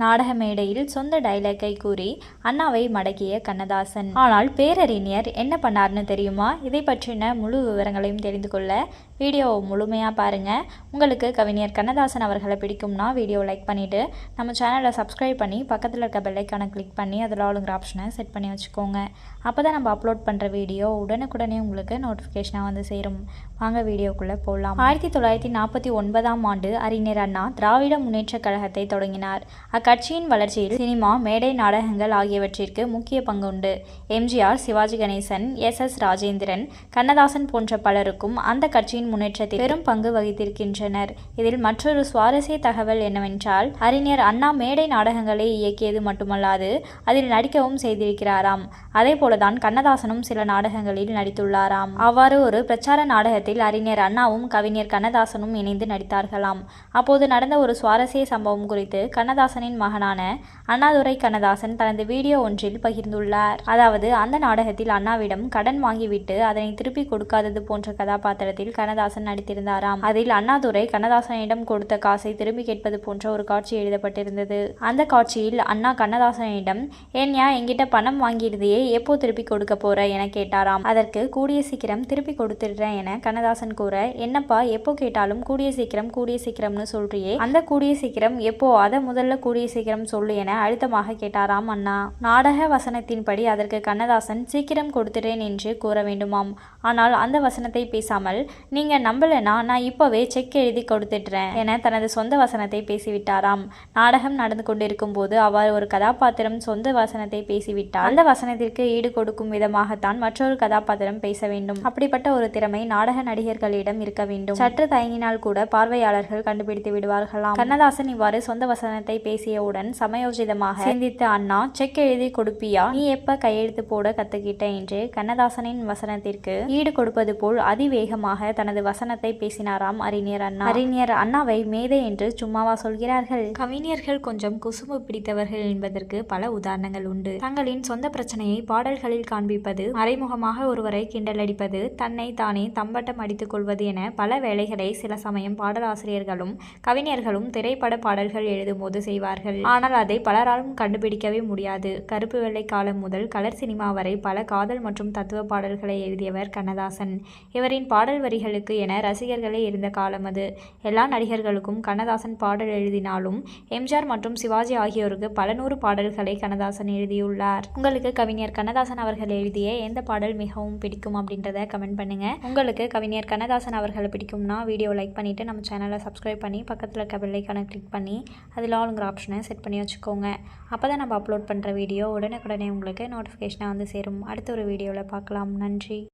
நாடக மேடையில் சொந்த டைலாக்கை கூறி அண்ணாவை மடக்கிய கண்ணதாசன். ஆனால் பேரறிஞர் என்ன பண்ணார்னு தெரியுமா? இதை பற்றின முழு விவரங்களையும் தெரிந்து கொள்ள வீடியோவை முழுமையாக பாருங்கள் உங்களுக்கு கவிஞர் கண்ணதாசன் அவர்களை பிடிக்கும்னா வீடியோ லைக் பண்ணிவிட்டு நம்ம சேனலை சப்ஸ்கிரைப் பண்ணி பக்கத்தில் இருக்க பெல்லைக்கான கிளிக் பண்ணி அதில் ஆளுங்கிற ஆப்ஷனை செட் பண்ணி வச்சுக்கோங்க. அப்போ தான் நம்ம அப்லோட் பண்ணுற வீடியோ உடனுக்குடனே உங்களுக்கு நோட்டிஃபிகேஷனாக வந்து சேரும். வாங்க வீடியோக்குள்ளே போகலாம் ஆயிரத்தி தொள்ளாயிரத்தி நாற்பத்தி ஒன்பதாம் ஆண்டு அறிஞர் அண்ணா திராவிட முன்னேற்றக் கழகத்தை தொடங்கினார். அக்கட்சியின் வளர்ச்சியில் சினிமா மேடை நாடகங்கள் ஆகியவற்றிற்கு முக்கிய பங்குண்டு. எம்ஜிஆர் சிவாஜி கணேசன் எஸ் எஸ் ராஜேந்திரன் கண்ணதாசன் போன்ற பலருக்கும் அந்த கட்சியின் முன்னேற்றத்தில் பெரும் பங்கு வகித்திருக்கின்றனர். இதில் மற்றொரு சுவாரஸ்ய தகவல் என்னவென்றால் அறிஞர் அண்ணா மேடை நாடகங்களை இயக்கியது மட்டுமல்லாது அதில் நடிக்கவும் செய்திருக்கிறாராம். அதே போலதான் கண்ணதாசனும் சில நாடகங்களில் நடித்துள்ளாராம். அவ்வாறு ஒரு பிரச்சார நாடகத்தில் அறிஞர் அண்ணாவும் கவிஞர் கண்ணதாசனும் இணைந்து நடித்தார்களாம். அப்போது நடந்த ஒரு சுவாரஸ்ய சம்பவம் குறித்து கண்ணதாசனின் மகனான அண்ணாதுரை கண்ணதாசன் தனது வீடியோ ஒன்றில் பகிர்ந்துள்ளார். அதாவது அந்த நாடகத்தில் அண்ணாவிடம் கடன் வாங்கிவிட்டு அதனை திருப்பி கொடுக்காதது போன்ற கதாபாத்திரத்தில் கண்ணதாசன் நடித்திருந்தாராம். அதில் அண்ணாதுரை கண்ணதாசனிடம் கொடுத்த காசை திரும்பி கேட்பது போன்ற ஒரு காட்சி எழுதப்பட்டிருந்தது. அந்த காட்சியில் அண்ணா கண்ணதாசனிடம் ஏன்யா என்கிட்ட பணம் வாங்கியிருந்தையே எப்போ திருப்பி கொடுக்க போற? என கேட்டாராம். அதற்கு கூடிய சீக்கிரம் திருப்பி கொடுத்துடுறேன் என கண்ணதாசன் கூற என்னப்பா எப்போ கேட்டாலும் கூடிய சீக்கிரம் கூடிய சீக்கிரம்னு சொல்றியே. அந்த கூடிய சீக்கிரம் எப்போ அதை முதல்ல கூடிய சீக்கிரம் சொல்லு என அழுத்தமாக கேட்டாராம் அண்ணா. நாடக வசனத்தின்படி அதற்கு கண்ணதாசன் சீக்கிரம் கொடுத்துறேன் என்று கூற வேண்டுமாம். ஆனால் அந்த வசனத்தை பேசாமல் நீங்கள் நம்பலனா நான் இப்போவே செக் எழுதி கொடுத்துட்றேன் என தனது சொந்த வசனத்தை பேசிவிட்டாராம். நாடகம் நடந்து கொண்டிருக்கும் போது அவர் ஒரு கதாபாத்திரம் சொந்த வசனத்தை பேசிவிட்டார். அந்த வசனத்திற்கு ஈடு கொடுக்கும் விதமாகத்தான் மற்றொரு கதாபாத்திரம் பேச வேண்டும். அப்படிப்பட்ட ஒரு திறமை நாடக நடிகர்களிடம் இருக்க வேண்டும். சற்று தயங்கினால் கூட பார்வையாளர்கள் கண்டுபிடித்து விடுவார்களாம். கண்ணதாசன் இவ்வாறு சொந்த வசனத்தை பேசியவுடன் சமயோஜிதமாக சிந்தித்த அண்ணா செக் எழுதி கொடுப்பியா? நீ எப்ப கையெழுத்து போட கத்துக்கிட்ட? என்று கண்ணதாசனின் வசனத்திற்கு ஈடு கொடுப்பது போல் அதிவேகமாக தனது வசனத்தை பேசினாராம் அறிஞர் அண்ணா. அறிஞர் அண்ணாவை மேதை என்று சும்மாவா சொல்கிறார்கள்? கவிஞர்கள் கொஞ்சம் குசும்பு பிடித்தவர்கள் என்பதற்கு பல உதாரணங்கள் உண்டு. தங்களின் சொந்த பிரச்சனையை பாடல்களில் காண்பிப்பது மறைமுகமாக ஒருவரை கிண்டலடிப்பது தன்னை தானே தம்பட்டம் அடித்துக் கொள்வது என பல வேலைகளை சில சமயம் பாடலாசிரியர்களும் கவிஞர்களும் திரைப்பட பாடல்கள் எழுதும்போது செய்வார்கள். ஆனால் அதை பலராலும் கண்டுபிடிக்கவே முடியாது. கருப்பு வெள்ளை காலம் முதல் கலர் சினிமா வரை பல காதல் மற்றும் தத்துவ பாடல்களை எழுதியவர் கண்ணதாசன். இவரின் பாடல் வரிகளுக்கு என ரசிகர்களே இருந்த காலம் அது. எல்லா நடிகர்களுக்கும் கண்ணதாசன் பாடல் எழுதினாலும் எம்ஜிஆர் மற்றும் சிவாஜி ஆகியோருக்கு பல நூறு பாடல்களை கண்ணதாசன் எழுதியுள்ளார். உங்களுக்கு கவிஞர் கண்ணதாசன் அவர்கள் எழுதிய எந்த பாடல் மிகவும் பிடிக்கும் அப்படின்றத கமெண்ட் பண்ணுங்க. உங்களுக்கு கவிஞர் கண்ணதாசன் அவர்களை பிடிக்கும்னா வீடியோ லைக் பண்ணிட்டு நம்ம சேனலை சப்ஸ்கிரைப் பண்ணி பக்கத்தில் இருக்க பெல்லைக்கான கிளிக் பண்ணி அதில் ஆளுங்கிற ஆப்ஷனை செட் பண்ணி வச்சுக்கோங்க. அப்போ தான் நம்ம அப்லோட் பண்ணுற வீடியோ உடனுக்குடனே உங்களுக்கு நோட்டிஃபிகேஷனாக வந்து சேரும். அடுத்த ஒரு வீடியோவில் பார்க்கலாம். நன்றி.